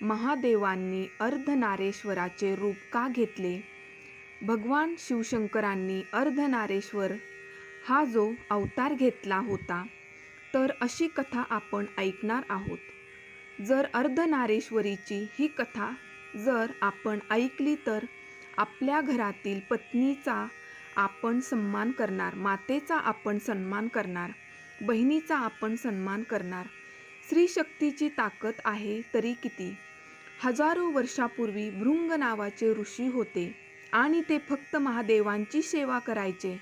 महादेवांनी अर्धनारेश्वराचे रूप का घेतले? भगवान शिवशंकरांनी अर्धनारेश्वर हा जो अवतार घेतला होता तर अशी कथा आपण ऐकणार आहोत. जर अर्धनारेश्वरीची ही कथा जर आपण ऐकली तर आपल्या घरातील पत्नीचा आपण सन्मान करणार मातेचा आपण सन्मान करणार बहिणीचा आपण सन्मान करणार. स्त्री शक्तीची ताकद आहे तरी किती? हजारो वर्षापूर्वी भृंग नावाचे ऋषी होते आणि ते फक्त महादेवांची सेवा करायचे.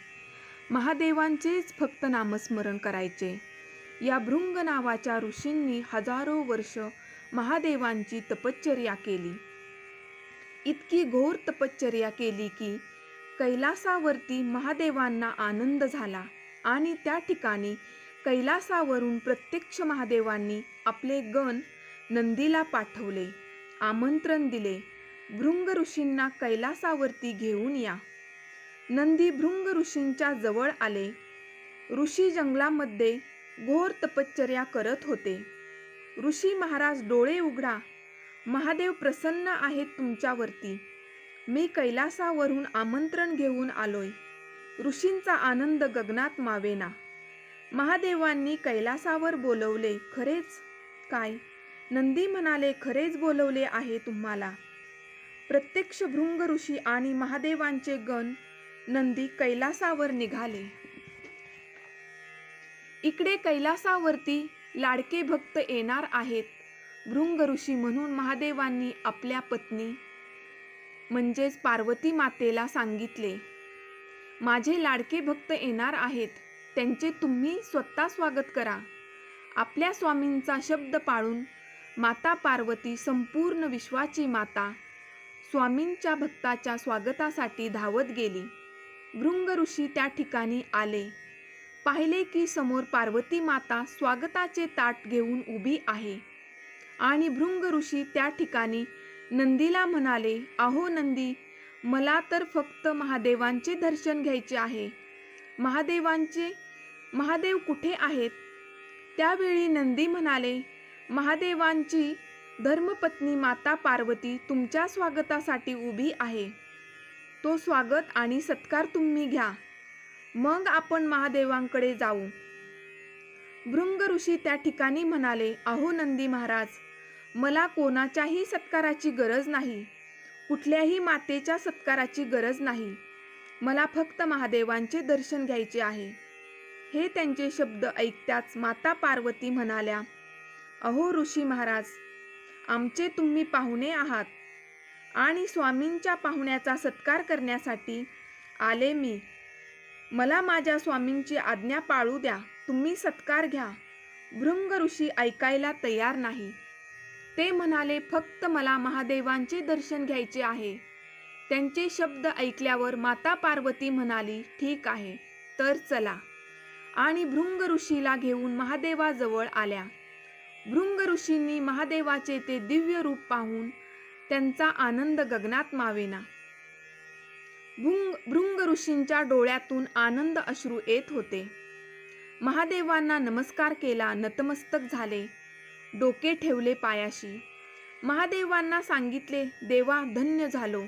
महादेवांचेच फक्त नामस्मरण करायचे. या भृंग नावाच्या ऋषींनी हजारो वर्ष महादेवांची तपश्चर्या केली. इतकी घोर तपश्चर्या केली की कैलासावरती महादेवांना आनंद झाला आणि त्या ठिकाणी कैलासावरून प्रत्यक्ष महादेवांनी आपले गण नंदीला पाठवले. आमंत्रण दिले. भृंग ऋषींना कैलासावरती घेऊन या. नंदी भृंग ऋषींच्या जवळ आले. ऋषी जंगलामध्ये घोर तपश्चर्या करत होते. ऋषी महाराज डोळे उघडा. महादेव प्रसन्न आहेत तुमच्यावरती. मी कैलासावरून आमंत्रण घेऊन आलोय. ऋषींचा आनंद गगनात मावेना. महादेवांनी कैलासावर बोलवले खरेच? काय? नंदी म्हणाले खरेच बोलवले आहे तुम्हाला. प्रत्यक्ष भृंग ऋषी आणि महादेवांचे गण नंदी कैलासावर निघाले. इकडे कैलासावरती लाडके भक्त येणार आहेत भृंग ऋषी म्हणून महादेवांनी आपल्या पत्नी म्हणजेच पार्वती मातेला सांगितले माझे लाडके भक्त येणार आहेत त्यांचे तुम्ही स्वतः स्वागत करा. आपल्या स्वामींचा शब्द पाळून माता पार्वती संपूर्ण विश्वाची माता. स्वामींच्या भक्ताच्या स्वागतासाठी धावत गेली. भृंग ऋषी त्या ठिकाणी आले. पाहिले की समोर पार्वती माता स्वागताचे ताट घेऊन उभी आहे. आणि भृंग ऋषी त्या ठिकाणी नंदीला म्हणाले अहो नंदी मला तर फक्त महादेवांचे दर्शन घ्यायचे आहे. महादेवांचे महादेव कुठे आहेत? त्यावेळी नंदी म्हणाले महादेवांची धर्मपत्नी माता पार्वती तुमच्या स्वागतासाठी उभी आहे. तो स्वागत आणि सत्कार तुम्ही घ्या. मग आपण महादेवांकडे जाऊ. भृंग ऋषी त्या ठिकाणी म्हणाले अहो नंदी महाराज मला कोणाच्याही सत्काराची गरज नाही. कुठल्याही मातेच्या सत्काराची गरज नाही. मला फक्त महादेवांचे दर्शन घ्यायचे आहे. हे त्यांचे शब्द ऐकत्याच माता पार्वती म्हणाल्या अहो ऋषी महाराज आमचे तुम्ही पाहुणे आहात आणि स्वामींच्या पाहुण्याचा सत्कार करण्यासाठी आले मी. मला माझ्या स्वामींची आज्ञा पाळू द्या. तुम्ही सत्कार घ्या. भृंग ऋषी ऐकायला तयार नाही. ते म्हणाले फक्त मला महादेवांचे दर्शन घ्यायचे आहे. त्यांचे शब्द ऐकल्यावर माता पार्वती म्हणाली ठीक आहे तर चला. आणि भृंग ऋषीला घेऊन महादेवाजवळ आल्या. भृंग ऋषींनी महादेवाचे ते दिव्य रूप पाहून त्यांचा आनंद गगनात मावेना. भृंग भृंग ऋषींच्या डोळ्यातून आनंद अश्रू येत होते. महादेवांना नमस्कार केला नतमस्तक झाले डोके ठेवले पायाशी. महादेवांना सांगितले देवा धन्य झालो.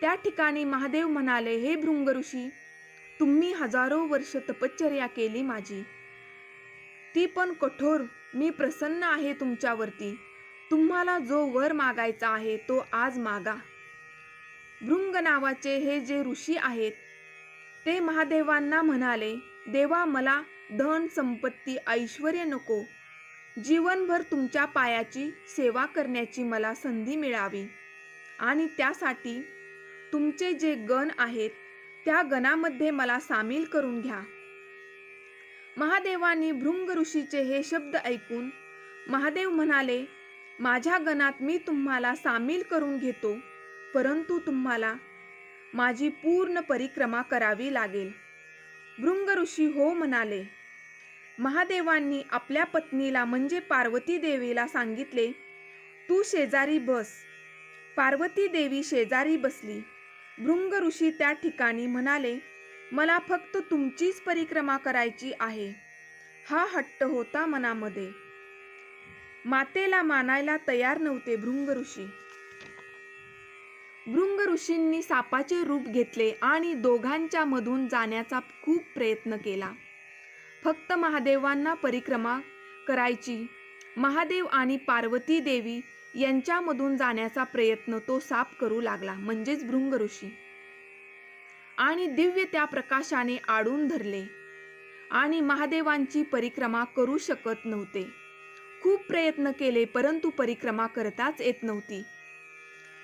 त्या ठिकाणी महादेव म्हणाले हे भृंग ऋषी तुम्ही हजारो वर्ष तपश्चर्या केली माझी. ती पण कठोर मी प्रसन्न आहे तुमच्यावरती. तुम्हाला जो वर मागायचा आहे तो आज मागा. भृंग नावाचे हे जे ऋषी आहेत ते महादेवांना म्हणाले देवा मला धन संपत्ती ऐश्वर नको. जीवनभर तुमच्या पायाची सेवा करण्याची मला संधी मिळावी. आणि त्यासाठी तुमचे जे गण आहेत त्या गणामध्ये मला सामील करून घ्या. महादेवांनी भृंग ऋषीचे हे शब्द ऐकून महादेव म्हणाले माझ्या गणात मी तुम्हाला सामील करून घेतो परंतु तुम्हाला माझी पूर्ण परिक्रमा करावी लागेल. भृंग ऋषी हो म्हणाले महादेवांनी आपल्या पत्नीला म्हणजे पार्वती देवीला सांगितले तू शेजारी बस. पार्वती देवी शेजारी बसली. भृंग ऋषी त्या ठिकाणी म्हणाले मला फक्त तुमचीच परिक्रमा करायची आहे. हा हट्ट होता मनामध्ये. मातेला मानायला तयार नव्हते भृंग ऋषी. भृंग ऋषींनी सापाचे रूप घेतले आणि दोघांच्या मधून जाण्याचा खूप प्रयत्न केला. फक्त महादेवांना परिक्रमा करायची महादेव आणि पार्वती देवी यांच्यामधून जाण्याचा प्रयत्न तो साप करू लागला म्हणजेच भृंग ऋषी. आणि दिव्य त्या प्रकाशाने आडून धरले. आणि महादेवांची परिक्रमा करू शकत नव्हते. खूप प्रयत्न केले परंतु परिक्रमा करताच येत नव्हती.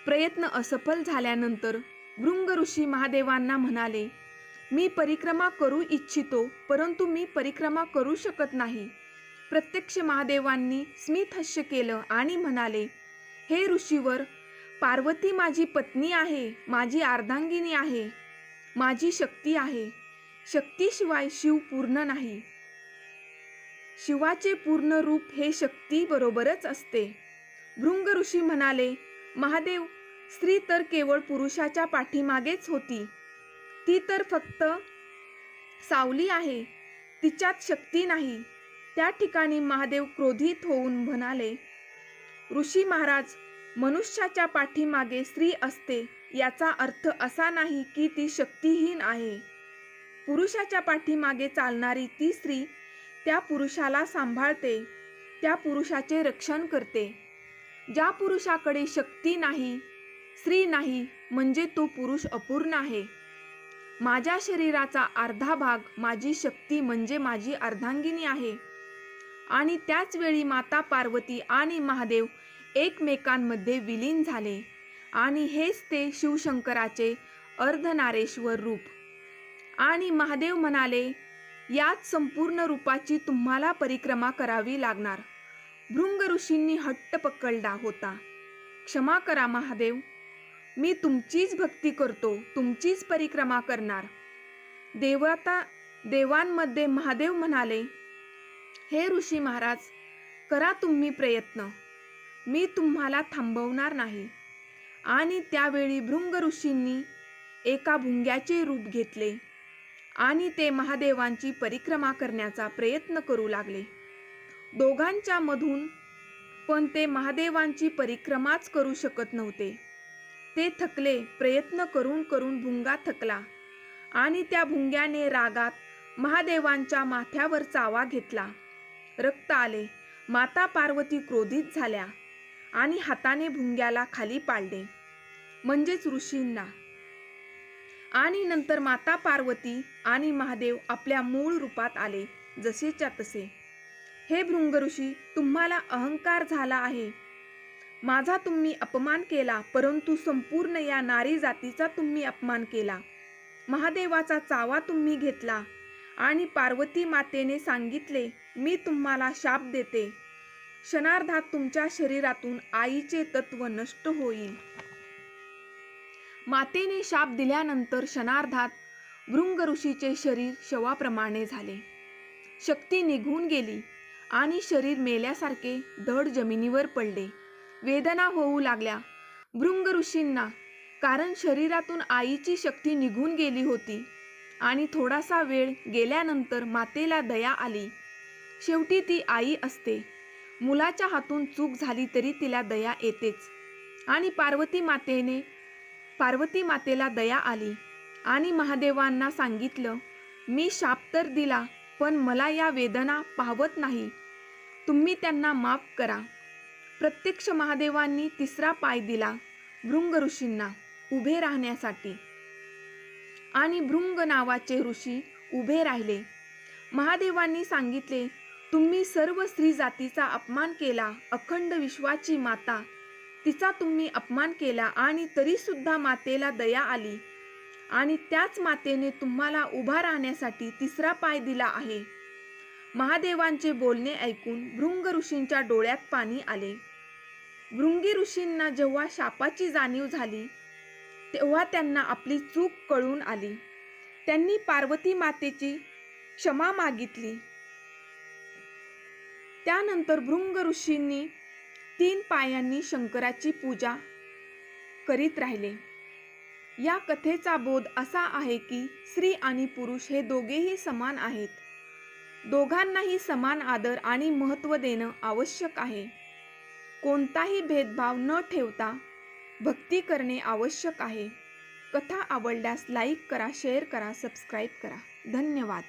प्रयत्न असफल झाल्यानंतर भृंग ऋषी महादेवांना म्हणाले मी परिक्रमा करू इच्छितो परंतु मी परिक्रमा करू शकत नाही. प्रत्यक्ष महादेवांनी स्मितहस्य केलं आणि म्हणाले हे ऋषीवर पार्वती माझी पत्नी आहे माझी अर्धांगिनी आहे. माझी शक्ती आहे. शक्तीशिवाय शिव पूर्ण नाही. शिवाचे पूर्ण रूप हे शक्ती बरोबरच असते. भृंग ऋषी म्हणाले महादेव स्त्री तर केवळ पुरुषाच्या पाठीमागेच होती. ती तर फक्त सावली आहे. तिच्यात शक्ती नाही. त्या ठिकाणी महादेव क्रोधित होऊन म्हणाले ऋषी महाराज मनुष्याच्या पाठीमागे स्त्री असते. याचा अर्थ असा नाही की ती शक्तिहीन आहे. पुरुषाच्या पाठीमागे चालणारी ती स्त्री त्या पुरुषाला सांभाळते त्या पुरुषाचे रक्षण करते. ज्या पुरुषाकडे शक्ती नाही स्त्री नाही म्हणजे तो पुरुष अपूर्ण आहे. माझ्या शरीराचा अर्धा भाग माझी शक्ती म्हणजे माझी अर्धांगिनी आहे. आणि त्याच वेळी माता पार्वती आणि महादेव एकमेकांमध्ये विलीन झाले. आणि हेच ते शिवशंकराचे अर्धनारेश्वर रूप. आणि महादेव म्हणाले यात संपूर्ण रूपाची तुम्हाला परिक्रमा करावी लागणार. भृंग ऋषींनी हट्ट पकडला होता. क्षमा करा महादेव मी तुमचीच भक्ती करतो तुमचीच परिक्रमा करणार. देवता देवांमध्ये महादेव म्हणाले हे ऋषी महाराज करा तुम्ही प्रयत्न. मी तुम्हाला थांबवणार नाही. आणि त्यावेळी भृंग ऋषींनी एका भुंग्याचे रूप घेतले आणि ते महादेवांची परिक्रमा करण्याचा प्रयत्न करू लागले. दोघांच्या मधून पण ते महादेवांची परिक्रमाच करू शकत नव्हते. ते थकले प्रयत्न करून करून भुंगा थकला आणि त्या भुंग्याने रागात महादेवांच्या माथ्यावर चावा घेतला. रक्त आले माता पार्वती क्रोधित झाल्या आणि हाताने भुंग्याला खाली पाडले. म्हणजेच ऋषींना. आणि नंतर माता पार्वती आणि महादेव आपल्या मूळ रूपात आले जसेच्या तसे. हे भृंग ऋषी तुम्हाला अहंकार झाला आहे. माझा तुम्ही अपमान केला परंतु संपूर्ण या नारी जातीचा तुम्ही अपमान केला. महादेवाचा चावा तुम्ही घेतला आणि पार्वती मातेने सांगितले मी तुम्हाला शाप देते. क्षणार्धात तुमच्या शरीरातून आईचे तत्व नष्ट होईल. मातेने शाप दिल्यानंतर क्षणार्धात भृंग ऋषीचे शरीर शवाप्रमाणे झाले. शक्ती निघून गेली आणि शरीर मेल्यासारखे धड जमिनीवर पडले. वेदना होऊ लागल्या. भृंग ऋषींना कारण शरीरातून आईची शक्ती निघून गेली होती आणि थोडासा वेळ गेल्यानंतर मातेला दया आली. शेवटी ती आई असते. मुलाच्या हातून चूक झाली तरी तिला दया येतेच. आणि पार्वती मातेने पार्वती मातेला दया आली आणि महादेवांना सांगितलं मी शाप तर दिला पण मला या वेदना पाहवत नाही. तुम्ही त्यांना माफ करा. प्रत्यक्ष महादेवांनी तिसरा पाय दिला भृंग ऋषींना उभे राहण्यासाठी. आणि भृंग नावाचे ऋषी उभे राहिले. महादेवांनी सांगितले तुम्ही सर्व स्त्री जातीचा अपमान केला अखंड विश्वाची माता तिचा तुम्ही अपमान केला आणि तरी सुद्धा मातेला दया आली. आणि त्याच मातेने तुम्हाला उभा राहण्यासाठी तिसरा पाय दिला आहे. महादेवांचे बोलणे ऐकून भृंग ऋषींच्या डोळ्यात पाणी आले. भृंगी ऋषींना जेव्हा शापाची जाणीव झाली तेव्हा त्यांना आपली चूक कळून आली. त्यांनी पार्वती मातेची क्षमा मागितली. त्यानंतर भृंग ऋषींनी तीन पायांनी शंकराची पूजा करीत राहिले. या कथेचा बोध असा आहे की स्त्री आणि पुरुष हे दोघेही समान आहेत. दोघांनाही समान आदर आणि महत्त्व देणं आवश्यक आहे. कोणताही भेदभाव न ठेवता भक्ती करणे आवश्यक आहे. कथा आवडल्यास लाईक करा शेअर करा सबस्क्राईब करा. धन्यवाद.